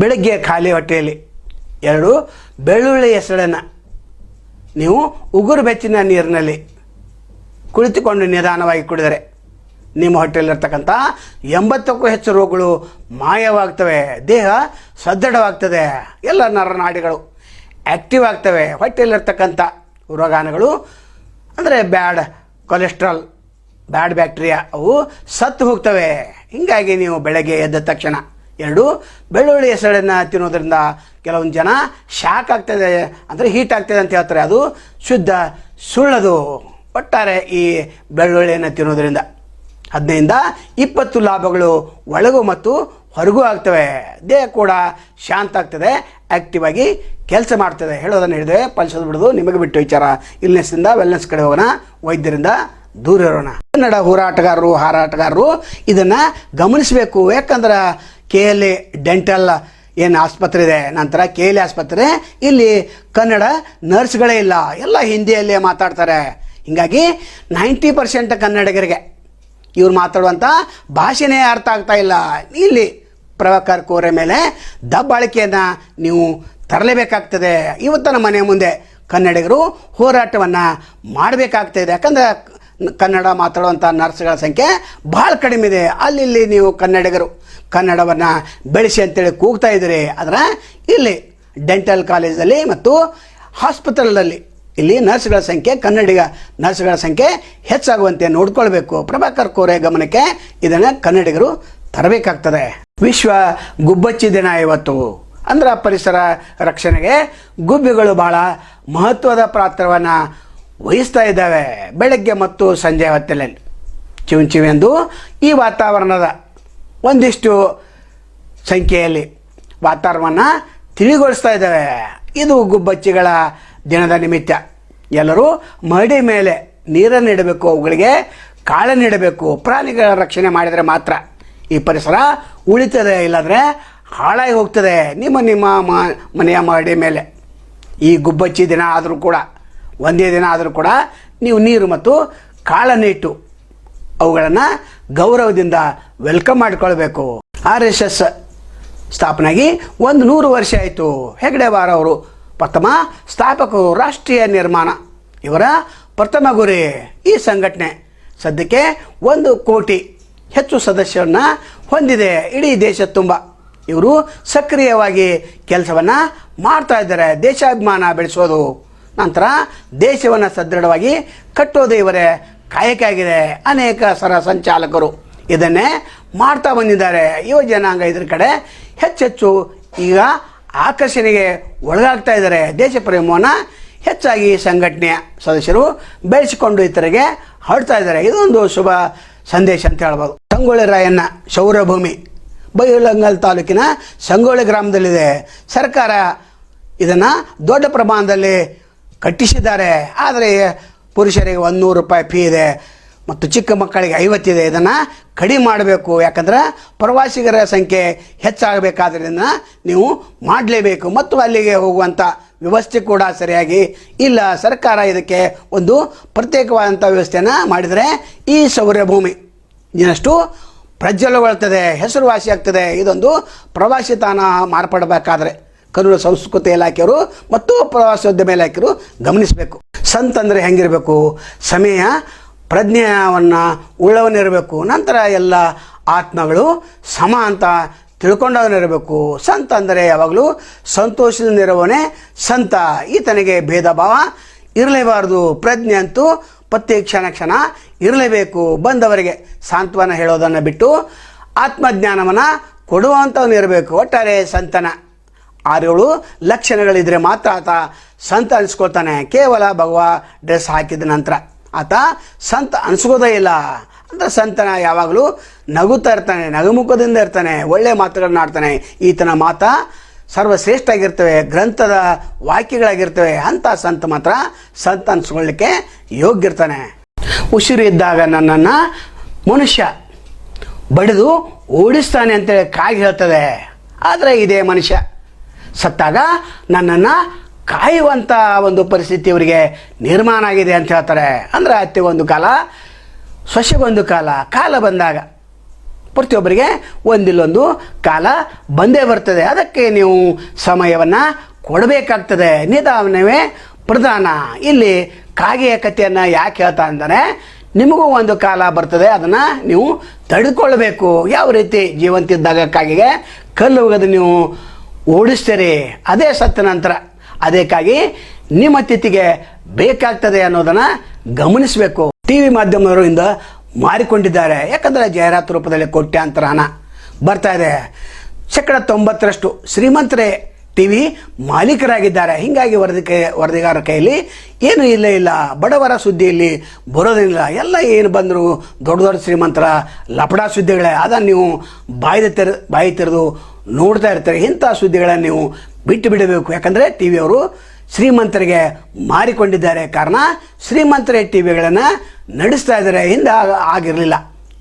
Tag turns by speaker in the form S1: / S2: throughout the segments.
S1: ಬೆಳಗ್ಗೆ ಖಾಲಿ ಹೊಟ್ಟೆಯಲ್ಲಿ. ಎರಡು, ಬೆಳ್ಳುಳ್ಳಿ ಹೆಸಳನ್ನು ನೀವು ಉಗುರು ಬೆಚ್ಚಿನ ನೀರಿನಲ್ಲಿ ಕುಳಿತುಕೊಂಡು ನಿಧಾನವಾಗಿ ಕುಡಿದರೆ ನಿಮ್ಮ ಹೊಟ್ಟೆಯಲ್ಲಿರ್ತಕ್ಕಂಥ ಎಂಬತ್ತಕ್ಕೂ ಹೆಚ್ಚು ರೋಗಗಳು ಮಾಯವಾಗ್ತವೆ. ದೇಹ ಸದೃಢವಾಗ್ತದೆ. ಎಲ್ಲ ನರನಾಡಿಗಳು ಆ್ಯಕ್ಟಿವ್ ಆಗ್ತವೆ. ಹೊಟ್ಟೆಯಲ್ಲಿರ್ತಕ್ಕಂಥ ರೋಗಾಣುಗಳು, ಅಂದರೆ ಬ್ಯಾಡ್ ಕೊಲೆಸ್ಟ್ರಾಲ್ ಬ್ಯಾಡ್ ಬ್ಯಾಕ್ಟೀರಿಯಾ, ಅವು ಸತ್ತು ಹೋಗ್ತವೆ. ಹೀಗಾಗಿ ನೀವು ಬೆಳಗ್ಗೆ ಎದ್ದ ತಕ್ಷಣ ಎರಡು ಬೆಳ್ಳುಳ್ಳಿ ಹೆಸಳನ್ನು ತಿನ್ನೋದ್ರಿಂದ ಕೆಲವೊಂದು ಜನ ಶಾಕ್ ಆಗ್ತದೆ, ಅಂದರೆ ಹೀಟ್ ಆಗ್ತದೆ ಅಂತ ಹೇಳ್ತಾರೆ. ಅದು ಶುದ್ಧ ಸುಳ್ಳದು. ಒಟ್ಟಾರೆ ಈ ಬೆಳ್ಳುಳ್ಳಿಯನ್ನು ತಿನ್ನೋದ್ರಿಂದ ಹದಿನೈದ ಇಪ್ಪತ್ತು ಲಾಭಗಳು ಒಳಗೂ ಮತ್ತು ಹೊರಗೂ ಆಗ್ತವೆ. ದೇಹ ಕೂಡ ಶಾಂತ ಆಗ್ತದೆ ಆ್ಯಕ್ಟಿವ್ ಆಗಿ ಕೆಲಸ ಮಾಡ್ತದೆ. ಹೇಳೋದನ್ನು ಹೇಳಿದೆ ಪಲ್ಸೋದು ಬಿಡೋದು ನಿಮಗೆ ಬಿಟ್ಟು ವಿಚಾರ. ಇಲ್ನೆಸ್ಸಿಂದ ವೆಲ್ನೆಸ್ ಕಡೆ ಹೋಗೋಣ. ವೈದ್ಯರಿಂದ ದೂರ ಇರೋಣ. ಕನ್ನಡ ಹೋರಾಟಗಾರರು, ಹಾರಾಟಗಾರರು ಇದನ್ನು ಗಮನಿಸಬೇಕು. ಯಾಕಂದ್ರೆ ಕೆ ಎಲ್ ಎ ಡೆಂಟಲ್ ಏನು ಆಸ್ಪತ್ರೆ ಇದೆ, ನಂತರ ಕೆ ಎಲ್ ಆಸ್ಪತ್ರೆ, ಇಲ್ಲಿ ಕನ್ನಡ ನರ್ಸ್ಗಳೇ ಇಲ್ಲ. ಎಲ್ಲ ಹಿಂದಿಯಲ್ಲೇ ಮಾತಾಡ್ತಾರೆ. ಹೀಗಾಗಿ ನೈಂಟಿ ಪರ್ಸೆಂಟ್ ಕನ್ನಡಿಗರಿಗೆ ಇವ್ರು ಮಾತಾಡುವಂಥ ಭಾಷೆನೇ ಅರ್ಥ ಆಗ್ತಾ ಇಲ್ಲ. ಇಲ್ಲಿ ಪ್ರಭಾಕರ್ ಕೋರೆ ಮೇಲೆ ದಬ್ಬಾಳಿಕೆಯನ್ನು ನೀವು ತರಲೇಬೇಕಾಗ್ತದೆ. ಇವತ್ತಿನ ಮನೆ ಮುಂದೆ ಕನ್ನಡಿಗರು ಹೋರಾಟವನ್ನು ಮಾಡಬೇಕಾಗ್ತದೆ ಯಾಕಂದರೆ ಕನ್ನಡ ಮಾತಾಡುವಂಥ ನರ್ಸ್ಗಳ ಸಂಖ್ಯೆ ಭಾಳ ಕಡಿಮೆ ಇದೆ. ಅಲ್ಲಿ ನೀವು ಕನ್ನಡಿಗರು ಕನ್ನಡವನ್ನು ಬೆಳೆಸಿ ಅಂತೇಳಿ ಕೂಗ್ತಾ ಇದ್ದೀರಿ. ಆದರೆ ಇಲ್ಲಿ ಡೆಂಟಲ್ ಕಾಲೇಜಲ್ಲಿ ಮತ್ತು ಹಾಸ್ಪಿಟಲಲ್ಲಿ ಇಲ್ಲಿ ನರ್ಸ್ಗಳ ಸಂಖ್ಯೆ, ಕನ್ನಡಿಗ ನರ್ಸ್ಗಳ ಸಂಖ್ಯೆ ಹೆಚ್ಚಾಗುವಂತೆ ನೋಡ್ಕೊಳ್ಬೇಕು. ಪ್ರಭಾಕರ್ ಕೋರೆ ಗಮನಕ್ಕೆ ಇದನ್ನು ಕನ್ನಡಿಗರು ತರಬೇಕಾಗ್ತದೆ. ವಿಶ್ವ ಗುಬ್ಬಚ್ಚಿ ದಿನ ಇವತ್ತು. ಅಂದ್ರೆ ಪರಿಸರ ರಕ್ಷಣೆಗೆ ಗುಬ್ಬಿಗಳು ಬಹಳ ಮಹತ್ವದ ಪಾತ್ರವನ್ನು ವಹಿಸ್ತಾ ಇದ್ದಾವೆ ಬೆಳಗ್ಗೆ ಮತ್ತು ಸಂಜೆ ಹೊತ್ತಲ್ಲಿ. ಚಿವ್ ಚಿವೆಂದು ಈ ವಾತಾವರಣದ ಒಂದಿಷ್ಟು ಸಂಖ್ಯೆಯಲ್ಲಿ ವಾತಾವರಣವನ್ನು ತಿಳಿಗೊಳಿಸ್ತಾ ಇದ್ದಾವೆ. ಇದು ಗುಬ್ಬಚ್ಚಿಗಳ ದಿನದ ನಿಮಿತ್ತ. ಎಲ್ಲರೂ ಮಡಿ ಮೇಲೆ ನೀರನ್ನು ಇಡಬೇಕು, ಅವುಗಳಿಗೆ ಕಾಳನ್ನು ಇಡಬೇಕು, ಪ್ರಾಣಿಗಳ ರಕ್ಷಣೆ ಮಾಡಿದರೆ ಮಾತ್ರ. ಈ ಪರಿಸರ ಉಳಿತದೆ, ಇಲ್ಲಾಂದರೆ ಹಾಳಾಗಿ ಹೋಗ್ತದೆ ನಿಮ್ಮ ನಿಮ್ಮ ಮನೆಯ ಮಡಿ ಮೇಲೆ. ಈ ಗುಬ್ಬಚ್ಚಿ ದಿನ ಆದರೂ ಕೂಡ ಒಂದೇ ದಿನ ಆದರೂ ಕೂಡ ನೀವು ನೀರು ಮತ್ತು ಕಾಳನ್ನು ಇಟ್ಟು ಅವುಗಳನ್ನು ಗೌರವದಿಂದ ವೆಲ್ಕಮ್ ಮಾಡಿಕೊಳ್ಬೇಕು. ಆರ್ ಎಸ್ ಎಸ್ ಸ್ಥಾಪನೆಯಾಗಿ ಒಂದು ನೂರು ವರ್ಷ ಆಯಿತು. ಹೆಗ್ಡೆವಾರ ಅವರು ಪ್ರಥಮ ಸ್ಥಾಪಕರು ರಾಷ್ಟ್ರೀಯ ನಿರ್ಮಾಣ. ಇವರ ಪ್ರಥಮ ಗುರಿ ಈ ಸಂಘಟನೆ. ಸದ್ಯಕ್ಕೆ ಒಂದು ಕೋಟಿ ಹೆಚ್ಚು ಸದಸ್ಯರನ್ನ ಹೊಂದಿದೆ. ಇಡೀ ದೇಶ ತುಂಬ. ಇವರು ಸಕ್ರಿಯವಾಗಿ ಕೆಲಸವನ್ನು ಮಾಡ್ತಾ ಇದ್ದಾರೆ. ದೇಶಾಭಿಮಾನ ಬೆಳೆಸೋದು. ನಂತರ ದೇಶವನ್ನು ಸದೃಢವಾಗಿ ಕಟ್ಟೋದು ಇವರೇ. ಕಾಯಕ ಆಗಿದೆ. ಅನೇಕ ಸರ ಸಂಚಾಲಕರು ಇದನ್ನೇ ಮಾಡ್ತಾ ಬಂದಿದ್ದಾರೆ. ಯುವ ಜನಾಂಗ ಇದ್ರ ಕಡೆ ಹೆಚ್ಚೆಚ್ಚು ಈಗ ಆಕರ್ಷಣೆಗೆ ಒಳಗಾಗ್ತಾ ಇದ್ದಾರೆ. ದೇಶ ಪ್ರೇಮವನ್ನು ಹೆಚ್ಚಾಗಿ ಸಂಘಟನೆಯ ಸದಸ್ಯರು ಬೆಳೆಸಿಕೊಂಡು ಇತರಿಗೆ ಹರಡ್ತಾ ಇದ್ದಾರೆ. ಇದೊಂದು ಶುಭ ಸಂದೇಶ ಅಂತ ಹೇಳ್ಬೋದು. ಸಂಗೊಳ್ಳಿ ರಾಯಣ್ಣ ಶೌರ್ಯಭೂಮಿ ಬೈಲಂಗಲ್ ತಾಲೂಕಿನ ಸಂಗೊಳ್ಳಿ ಗ್ರಾಮದಲ್ಲಿದೆ. ಸರ್ಕಾರ ಇದನ್ನು ದೊಡ್ಡ ಪ್ರಮಾಣದಲ್ಲಿ ಕಟ್ಟಿಸಿದ್ದಾರೆ. ಆದರೆ ಪುರುಷರಿಗೆ ಒಂದು ನೂರು ರೂಪಾಯಿ ಫೀ ಇದೆ ಮತ್ತು ಚಿಕ್ಕ ಮಕ್ಕಳಿಗೆ ಐವತ್ತಿದೆ ಇದನ್ನು ಕಡಿಮೆ ಮಾಡಬೇಕು. ಯಾಕಂದ್ರೆ ಪ್ರವಾಸಿಗರ ಸಂಖ್ಯೆ ಹೆಚ್ಚಾಗಬೇಕಾದ್ರಿಂದ ನೀವು ಮಾಡಲೇಬೇಕು. ಮತ್ತು ಅಲ್ಲಿಗೆ ಹೋಗುವಂಥ ವ್ಯವಸ್ಥೆ ಕೂಡ ಸರಿಯಾಗಿ ಇಲ್ಲ. ಸರ್ಕಾರ ಇದಕ್ಕೆ ಒಂದು ಪ್ರತ್ಯೇಕವಾದಂಥ ವ್ಯವಸ್ಥೆಯನ್ನು ಮಾಡಿದರೆ ಈ ಸೌರ್ಯ ಭೂಮಿ ಇನ್ನಷ್ಟು ಪ್ರಜ್ವಲಗೊಳ್ತದೆ ಹೆಸರುವಾಸಿ ಆಗ್ತದೆ ಇದೊಂದು ಪ್ರವಾಸಿ ತಾಣ ಮಾರ್ಪಡಬೇಕಾದ್ರೆ. ಕನ್ನಡ ಸಂಸ್ಕೃತಿ ಇಲಾಖೆಯವರು ಮತ್ತು ಪ್ರವಾಸೋದ್ಯಮ ಇಲಾಖೆಯವರು ಗಮನಿಸಬೇಕು. ಸಂತ ಅಂದರೆ ಹೆಂಗಿರಬೇಕು? ಸಮಯ ಪ್ರಜ್ಞೆಯನ್ನು ಉಳ್ಳವನಿರಬೇಕು. ನಂತರ ಎಲ್ಲ ಆತ್ಮಗಳು ಸಮ ಅಂತ ತಿಳ್ಕೊಂಡವನಿರಬೇಕು. ಸಂತ ಅಂದರೆ ಯಾವಾಗಲೂ ಸಂತೋಷದಿಂದಿರುವವನೇ ಸಂತ. ಈತನಿಗೆ ಭೇದ ಭಾವ ಇರಲೇಬಾರದು. ಪ್ರಜ್ಞೆ ಅಂತೂ ಪ್ರತಿ ಕ್ಷಣ ಕ್ಷಣ ಇರಲೇಬೇಕು ಬಂದವರಿಗೆ. ಸಾಂತ್ವನ ಹೇಳೋದನ್ನು ಬಿಟ್ಟು ಆತ್ಮಜ್ಞಾನವನ್ನು ಕೊಡುವಂಥವನು ಇರಬೇಕು ಒಟ್ಟಾರೆ ಸಂತನ. ಆರೇಳು ಲಕ್ಷಣಗಳಿದ್ರೆ ಮಾತ್ರ ಆತ ಸಂತ ಅನಿಸ್ಕೊಳ್ತಾನೆ. ಕೇವಲ ಭಗವ ಡ್ರೆಸ್ ಹಾಕಿದ ನಂತರ ಆತ ಸಂತ ಅನಿಸ್ಕೋದೇ ಇಲ್ಲ. ಅಂದರೆ ಸಂತನ ಯಾವಾಗಲೂ ನಗುತ್ತಾ ಇರ್ತಾನೆ, ನಗುಮುಖದಿಂದ ಇರ್ತಾನೆ ಒಳ್ಳೆಯ ಮಾತುಗಳನ್ನ ಆಡ್ತಾನೆ. ಈತನ ಮಾತ ಸರ್ವಶ್ರೇಷ್ಠ ಆಗಿರ್ತವೆ ಗ್ರಂಥದ ವಾಕ್ಯಗಳಾಗಿರ್ತವೆ ಅಂತ ಸಂತ ಮಾತ್ರ ಸಂತ ಅನಿಸ್ಕೊಳ್ಳಿಕ್ಕೆ ಯೋಗ್ಯ ಇರ್ತಾನೆ ಉಸಿರು ಇದ್ದಾಗ ನನ್ನನ್ನು ಮನುಷ್ಯ ಬಡಿದು ಓಡಿಸ್ತಾನೆ ಅಂತೇಳಿ ಕಾಗಿ ಹೇಳ್ತದೆ. ಆದರೆ ಇದೇ ಮನುಷ್ಯ. ಸತ್ತಾಗ ನನ್ನನ್ನು ಕಾಯುವಂಥ ಒಂದು ಪರಿಸ್ಥಿತಿ ಇವರಿಗೆ ನಿರ್ಮಾಣ ಆಗಿದೆ ಅಂತ ಹೇಳ್ತಾರೆ. ಅಂದರೆ ಒಂದು ಕಾಲ ಸೊಸೆಗೊಂದು ಕಾಲ ಕಾಲ ಬಂದಾಗ ಪ್ರತಿಯೊಬ್ಬರಿಗೆ ಒಂದಿಲ್ಲೊಂದು ಕಾಲ ಬಂದೇ ಬರ್ತದೆ. ಅದಕ್ಕೆ ನೀವು ಸಮಯವನ್ನು ಕೊಡಬೇಕಾಗ್ತದೆ. ನಿಧಾನವೇ ಪ್ರಧಾನ, ಇಲ್ಲಿ ಕಾಗೆಯ ಕಥೆಯನ್ನು ಯಾಕೆ ಹೇಳ್ತಾ ಅಂದರೆ ನಿಮಗೂ ಒಂದು ಕಾಲ ಬರ್ತದೆ, ಅದನ್ನು ನೀವು ತಡೆದುಕೊಳ್ಬೇಕು ಯಾವ ರೀತಿ ಜೀವಂತಿದ್ದಾಗ ಕಾಗೆಗೆ ಕಲ್ಲು ಹೋಗೋದು ನೀವು ಓಡಿಸ್ತೀರಿ. ಅದೇ ಸತ್ತ ನಂತರ ಅದಕ್ಕಾಗಿ ನಿಮ್ಮ ತಿಥಿಗೆ ಬೇಕಾಗ್ತದೆ ಅನ್ನೋದನ್ನು ಗಮನಿಸಬೇಕು. ಟಿ ವಿ ಮಾಧ್ಯಮದವರಿಂದ ಮಾರಿಕೊಂಡಿದ್ದಾರೆ. ಯಾಕಂದರೆ ಜಾಹೀರಾತು ರೂಪದಲ್ಲಿ ಕೋಟ್ಯಾಂತರ ಹಣ ಬರ್ತಾ ಇದೆ. ಶೇಕಡ ತೊಂಬತ್ತರಷ್ಟು ಶ್ರೀಮಂತರೇ ಟಿ ವಿ ಮಾಲೀಕರಾಗಿದ್ದಾರೆ. ಹೀಗಾಗಿ ವರದಿ ಕೈ ವರದಿಗಾರರ ಕೈಯಲ್ಲಿ ಏನು ಇಲ್ಲ ಇಲ್ಲ. ಬಡವರ ಸುದ್ದಿಯಲ್ಲಿ ಬರೋದಿಲ್ಲ ಎಲ್ಲ ಏನು ಬಂದರು ದೊಡ್ಡ ದೊಡ್ಡ ಶ್ರೀಮಂತರ ಲಪಡಾ ಸುದ್ದಿಗಳೇ. ಅದನ್ನು ನೀವು ಬಾಯಿ ತೆರೆ, ಬಾಯಿ ತೆರೆದು ನೋಡ್ತಾ ಇರ್ತಾರೆ. ಇಂಥ ಸುದ್ದಿಗಳನ್ನು ನೀವು ಬಿಟ್ಟು ಬಿಡಬೇಕು. ಯಾಕಂದರೆ ಟಿ ವಿಯವರು ಶ್ರೀಮಂತರಿಗೆ ಮಾರಿಕೊಂಡಿದ್ದಾರೆ. ಕಾರಣ ಶ್ರೀಮಂತರೇ ಟಿ ವಿಗಳನ್ನು ನಡೆಸ್ತಾ ಇದ್ದಾರೆ. ಹಿಂದೆ ಆಗ- ಆಗಿರಲಿಲ್ಲ.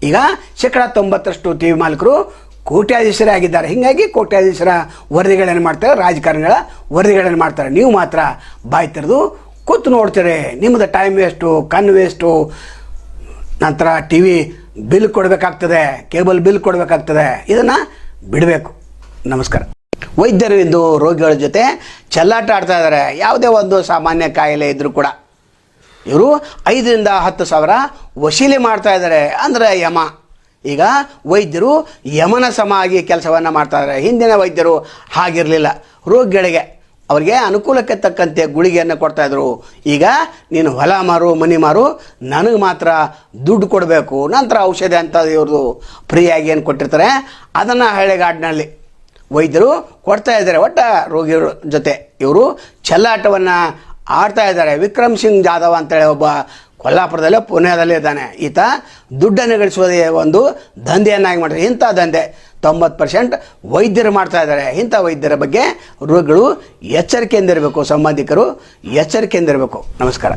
S1: ಈಗ ಶೇಕಡ ತೊಂಬತ್ತರಷ್ಟು ಟಿ ವಿ ಮಾಲೀಕರು ಕೋಟ್ಯಾಧೀಶರೇ ಆಗಿದ್ದಾರೆ. ಹೀಗಾಗಿ ಕೋಟ್ಯಾಧೀಶರ ವರದಿಗಳೇನು ಮಾಡ್ತಾರೆ. ರಾಜಕಾರಣಿಗಳ ವರದಿಗಳನ್ನು ಮಾಡ್ತಾರೆ. ನೀವು ಮಾತ್ರ ಬಾಯಿ ತೆರೆದು ಕೂತು ನೋಡ್ತೀರಿ. ನಿಮ್ಮದು ಟೈಮ್ ವೇಸ್ಟು ಕಣ್ಣು ವೇಸ್ಟು ನಂತರ ಟಿ ವಿ ಬಿಲ್ ಕೊಡಬೇಕಾಗ್ತದೆ. ಕೇಬಲ್ ಬಿಲ್ ಕೊಡಬೇಕಾಗ್ತದೆ. ಇದನ್ನು ಬಿಡಬೇಕು. ನಮಸ್ಕಾರ. ವೈದ್ಯರು ಇಂದು ರೋಗಿಗಳ ಜೊತೆ ಚೆಲ್ಲಾಟ ಆಡ್ತಾ ಇದ್ದಾರೆ. ಯಾವುದೇ ಒಂದು ಸಾಮಾನ್ಯ ಕಾಯಿಲೆ ಇದ್ದರೂ ಕೂಡ. ಇವರು ಐದರಿಂದ ಹತ್ತು ಸಾವಿರ ವಸೂಲಿ ಮಾಡ್ತಾ ಇದ್ದಾರೆ. ಅಂದರೆ ಯಮ. ಈಗ ವೈದ್ಯರು ಯಮನ ಸಮ ಆಗಿ ಕೆಲಸವನ್ನು ಮಾಡ್ತಾ ಇದ್ದಾರೆ. ಹಿಂದಿನ ವೈದ್ಯರು ಹಾಗಿರಲಿಲ್ಲ. ರೋಗಿಗಳಿಗೆ ಅವರಿಗೆ ಅನುಕೂಲಕ್ಕೆ ತಕ್ಕಂತೆ ಗುಳಿಗೆಯನ್ನು ಕೊಡ್ತಾಯಿದ್ರು ಈಗ ನೀನು ಹೊಲ ಮಾರು, ಮನಿ ಮಾರು, ನನಗೆ ಮಾತ್ರ ದುಡ್ಡು ಕೊಡಬೇಕು. ನಂತರ ಔಷಧಿ ಅಂತ ಇವ್ರದ್ದು ಫ್ರೀಯಾಗಿ ಏನು ಕೊಟ್ಟಿರ್ತಾರೆ? ಅದನ್ನು ಹಳ್ಳಿಗಾಡಿನಲ್ಲಿ ವೈದ್ಯರು ಕೊಡ್ತಾ ಇದ್ದಾರೆ ಒಟ್ಟ ರೋಗಿಗಳ ಜೊತೆ. ಇವರು ಚೆಲ್ಲಾಟವನ್ನು ಆಡ್ತಾ ಇದ್ದಾರೆ. ವಿಕ್ರಮ್ ಸಿಂಗ್ ಜಾಧವ್ ಅಂತೇಳಿ ಒಬ್ಬ ಕೊಲ್ಲಾಪುರದಲ್ಲೇ ಪುಣ್ಯದಲ್ಲೇ ಇದ್ದಾನೆ. ಈತ ದುಡ್ಡನ್ನು ಗಳಿಸುವುದೇ ಒಂದು ದಂಧೆಯನ್ನಾಗಿ ಮಾಡ್ತಾರೆ ಇಂಥ ದಂಧೆ ತೊಂಬತ್ತು ಪರ್ಸೆಂಟ್ ವೈದ್ಯರು ಮಾಡ್ತಾ ಇದ್ದಾರೆ. ಇಂಥ ವೈದ್ಯರ ಬಗ್ಗೆ ರೋಗಿಗಳು ಎಚ್ಚರಿಕೆಯಿಂದಿರಬೇಕು. ಸಂಬಂಧಿಕರು ಎಚ್ಚರಿಕೆಯಿಂದಿರಬೇಕು. ನಮಸ್ಕಾರ.